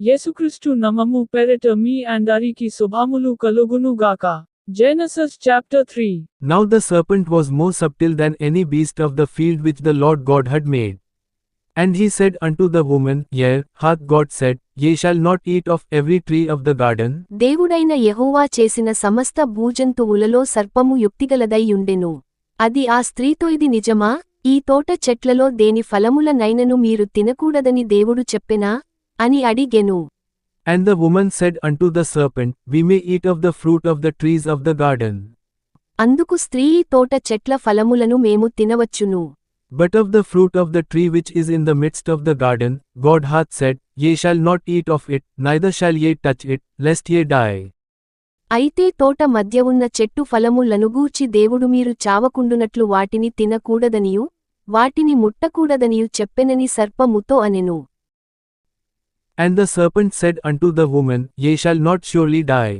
యేసుక్రీస్తు నమము పెరట మీ అందరికి శుభములు కలుగును గాక Genesis chapter 3 Now the serpent was more subtle than any beast of the field which the Lord God had made. And he said unto the woman, Yea, hath God said, Ye shall not eat of every tree of the garden? దేవుడైన యెహోవా చేసిన సమస్త భూజంతువులలో సర్పము యుక్తిగలదై యుండెను అది ఆ స్త్రీతో ఇది నిజమా ఈ తోట చెట్లలో దేని ఫలముల నైనను మీరు తినకూడదని దేవుడు చెప్పెనా అని అడిగెను And the woman said unto the serpent, We may eat of the fruit of the trees of the garden. అందుకు స్త్రీ ఈ తోట చెట్ల ఫలములను మేము తినవచ్చును But of the fruit of the tree which is in the midst of the garden, God hath said, Ye shall not eat of it, neither shall ye touch it, lest ye die. అయితే తోట మధ్య ఉన్న చెట్టు ఫలములనుగూర్చి దేవుడు మీరు చావకుండునట్లు వాటిని తినకూడదనియు వాటిని ముట్టకూడదనియు చెప్పెనని సర్పముతో అనెను And the serpent said unto the woman, Ye shall not surely die.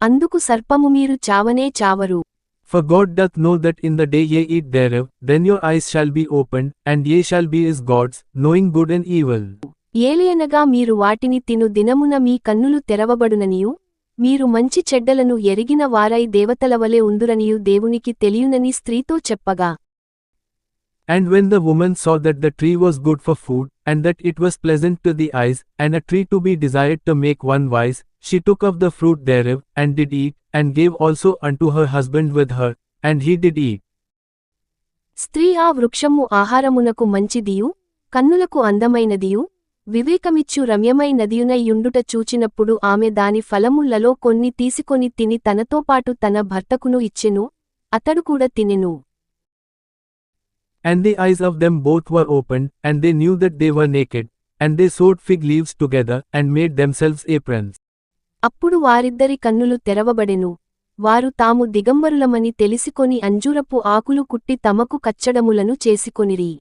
అందుకు సర్పము మీరు చావనే చావరు For God doth know that in the day ye eat thereof, then your eyes shall be opened, and ye shall be as gods, knowing good and evil. ఏలియనగా మీరు వాటిని తిను దినమున మీ కన్నులు తెరవబడుననియు మీరు మంచి చెడ్డలను ఎరిగిన వారై దేవతలవలె ఉందురనియు దేవునికి తెలియునని స్త్రీతో చెప్పగా And when the woman saw that the tree was good for food, and that it was pleasant to the eyes, and a tree to be desired to make one wise, she took of the fruit thereof, and did eat, and gave also unto her husband with her, and he did eat. స్త్రీ ఆ వృక్షము ఆహారమునకు మంచిదియు కన్నులకు అందమైనదియు వివేకమిచ్చు రమ్యమైనదియునయ్యుండుట చూచినప్పుడు ఆమె దాని ఫలములలో కొన్ని తీసుకొని తిని తనతోపాటు తన భర్తకును ఇచ్చెను అతడు కూడా తినెను And the eyes of them both were opened, and they knew that they were naked, and they sewed fig leaves together, and made themselves aprons. అప్పుడు వారిద్దరి కన్నులు తెరవబడెను వారు తాము దిగంబరులమని తెలిసికొని అంజూరపు ఆకులు కుట్టి తమకు కచ్చడములను చేసికొనిరి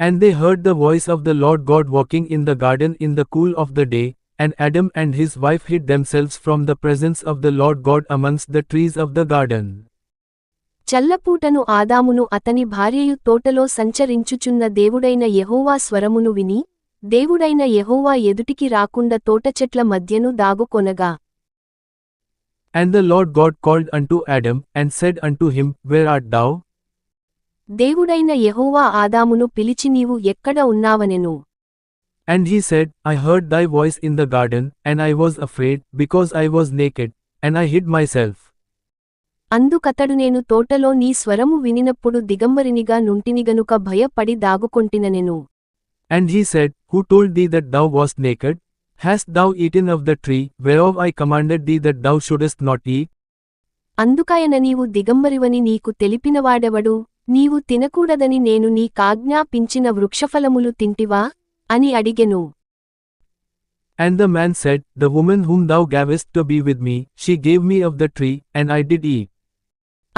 And they heard the voice of the Lord God walking in the garden in the cool of the day, and Adam and his wife hid themselves from the presence of the Lord God amongst the trees of the garden. చల్లపూటను ఆదామును అతని భార్యయు తోటలో సంచరించుచున్న దేవుడైన యెహోవా స్వరమును విని దేవుడైన యెహోవా ఎదుటికి రాకుండా తోటచెట్ల మధ్యను దాగుకొనగా And the Lord God called unto Adam, and said unto him, Where art thou? దేవుడైన యెహోవా ఆదామును పిలిచి నీవు ఎక్కడ ఉన్నావనెను And he said, I heard thy voice in the garden, and I was afraid, because I was naked, and I hid myself. అందుకతడు నేను తోటలో నీ స్వరము వినినప్పుడు దిగంబరినిగా నుంటిని గనుక భయపడి దాగుకొంటిననెను And he said, Who told thee that thou wast naked? Hast thou eaten of the tree, whereof I commanded thee that thou shouldest not eat? అందుకాయన నీవు దిగంబరివని నీకు తెలిపినవాడెవడు నీవు తినకూడదని నేను నీ కాజ్ఞాపించిన వృక్షఫలములు తింటివా అని అడిగెను And the man said, The woman whom thou gavest to be with me, she gave me of the tree, and I did eat.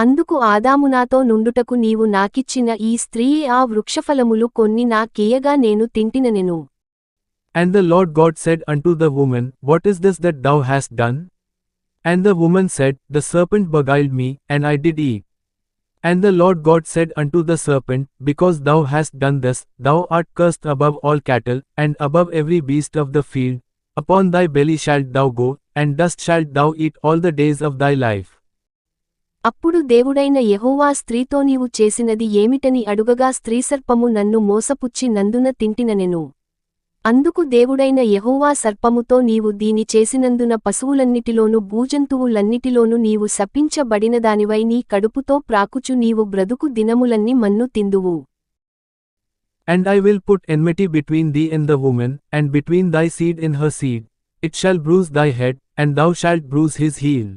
అందుకు ఆదాము నాతో నుండుటకు నీవు నాకిచ్చిన ఈ స్త్రీయే ఆ వృక్షఫలములు కొన్ని నాకియగా నేను తింటిననెను And the Lord God said unto the woman, What is this that thou hast done? And the woman said, The serpent beguiled me, and I did eat. And the Lord God said unto the serpent, Because thou hast done this, thou art cursed above all cattle, and above every beast of the field. Upon thy belly shalt thou go, and dust shalt thou eat all the days of thy life. అప్పుడు దేవుడైన యహోవా స్త్రీతో నీవు చేసినది ఏమిటని అడుగగా స్త్రీసర్పము నన్ను మోసపుచ్చి నందున తింటిననెను అందుకు దేవుడైన యహోవా సర్పముతో నీవు దీని చేసినందున పశువులన్నిటిలోనూ భూజంతువులన్నిటిలోనూ నీవు శపించబడినదానివై నీ కడుపుతో ప్రాకుచు నీవు బ్రదుకు దినములన్నీ మన్ను తిందువు And I will put enmity between thee and the woman, and between thy seed and her seed. It shall bruise thy head, and thou shalt bruise his heel.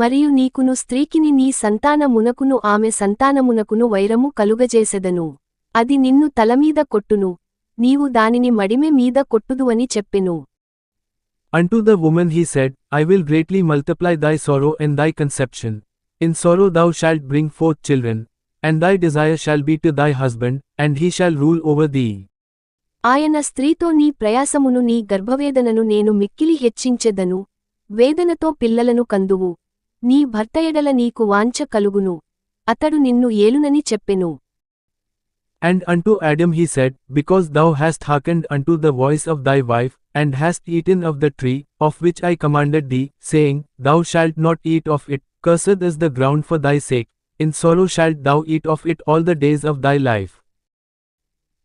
మరియు నీకును స్త్రీకిని నీ సంతానమునకును ఆమె సంతానమునకును వైరము కలుగజేసెదను అది నిన్ను తలమీద కొట్టును నీవు దానిని మడిమె మీద కొట్టుదువని చెప్పెను Unto the woman he said, I will greatly multiply thy sorrow and thy conception. In sorrow thou shalt bring forth children, and thy desire shall be to thy husband, and he shall rule over thee. ఆయన స్త్రీతో నీ ప్రయాసమును నీ గర్భవేదనను నేను మిక్కిలి హెచ్చించెదను వేదనతో పిల్లలను కందువు నీ భర్త ఎడల నీకు వాంఛ కలుగును అతడు నిన్ను ఏలునని చెప్పెను And unto Adam he said, Because thou hast hearkened unto the voice of thy wife, and hast eaten of the tree, of which I commanded thee, saying, Thou shalt not eat of it, cursed is the ground for thy sake, in sorrow shalt thou eat of it all the days of thy life.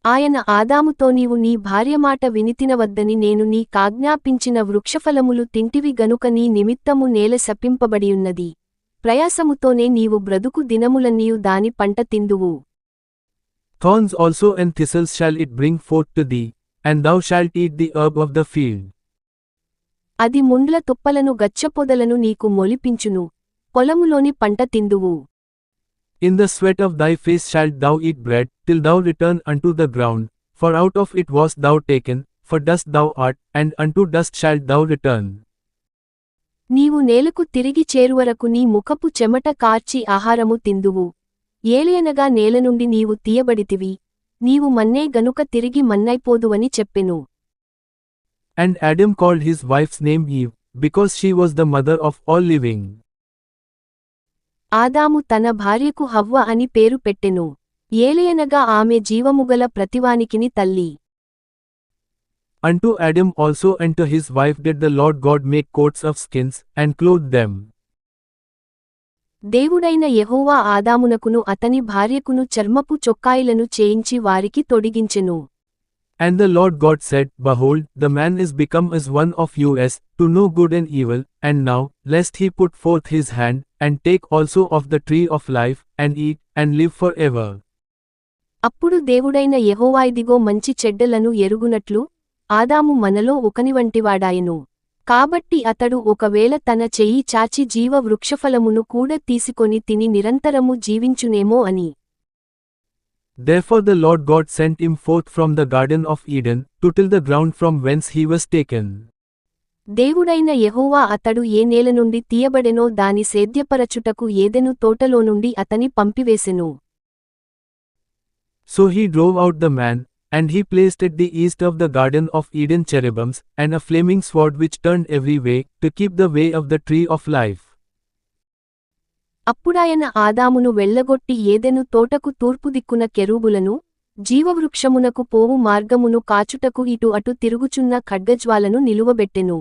ఆయన ఆదాముతో నీవు నీ భార్య మాట వినితినవద్దని నేను నీ కాజ్ఞాపించిన వృక్షఫలములు తింటివి గనుక నీ నిమిత్తము నేల శపింపబడియున్నది. ప్రయాసముతోనే నీవు బ్రతుకు దినములన్నీయు దాని పంట తిందువు. Thorns also and thistles shall it bring forth to thee, and thou shalt eat the herb of the field. అది ముండ్ల తుప్పలను గచ్చపొదలను నీకు మొలిపించును పొలములోని పంట తిందువు. In the sweat of thy face shalt thou eat bread, till thou return unto the ground, for out of it wast thou taken, for dust thou art, and unto dust shalt thou return. నీవు నేలకు తిరిగి చేరువరకు నీ ముఖపు చెమట కార్చి ఆహారము తిందువు ఏలియనగా నేల నుండి నీవు తీయబడితివి నీవు మన్నే గనుక తిరిగి మన్నైపోదువని చెప్పెను And Adam called his wife's name Eve, because she was the mother of all living. ఆదాము తన భార్యకు హవ్వ అని పేరు పెట్టెను. ఏలియనగా ఆమె జీవముగల ప్రతివానికిని తల్లి. Unto Adam also and to his wife did the Lord God make coats of skins, and clothe them. దేవుడైన యెహోవా ఆదామునకును అతని భార్యకును చర్మపు చొక్కాయిలను చేయించి వారికి తొడిగించెను. And the Lord God said, Behold, the man is become as one of you as, to know good and evil, and now, lest he put forth his hand, and take also of the tree of life, and eat, and live for ever. అప్పుడు దేవుడైన యెహోవా మంచి చెడ్డలను ఎరుగునట్లు ఆదాము మనలో ఒకనివంటివాడాయెను కాబట్టి అతడు ఒకవేళ తన చెయ్యి చాచి జీవ వృక్షఫలమును కూడా తీసుకొని తిని నిరంతరము జీవించునేమో అని Therefore the Lord God sent him forth from the garden of Eden, to till the ground from whence he was taken. దేవుడైన యెహోవా అతడు ఏ నేల నుండి తీయబడెనో దాని సేద్యపరచుటకు ఏదెను తోటలో నుండి అతని పంపివేసెను So he drove out the man, and he placed at the east of the garden of Eden cherubims, and a flaming sword which turned every way, to keep the way of the tree of life. అప్పుడాయన ఆదామును వెళ్ళగొట్టి ఏదెను తోటకు తూర్పు దిక్కున కెరూబులను జీవవృక్షమునకు పోవు మార్గమును కాచుటకు ఇటు అటు తిరుగుచున్న ఖడ్గజ్వాలను నిలువబెట్టెను.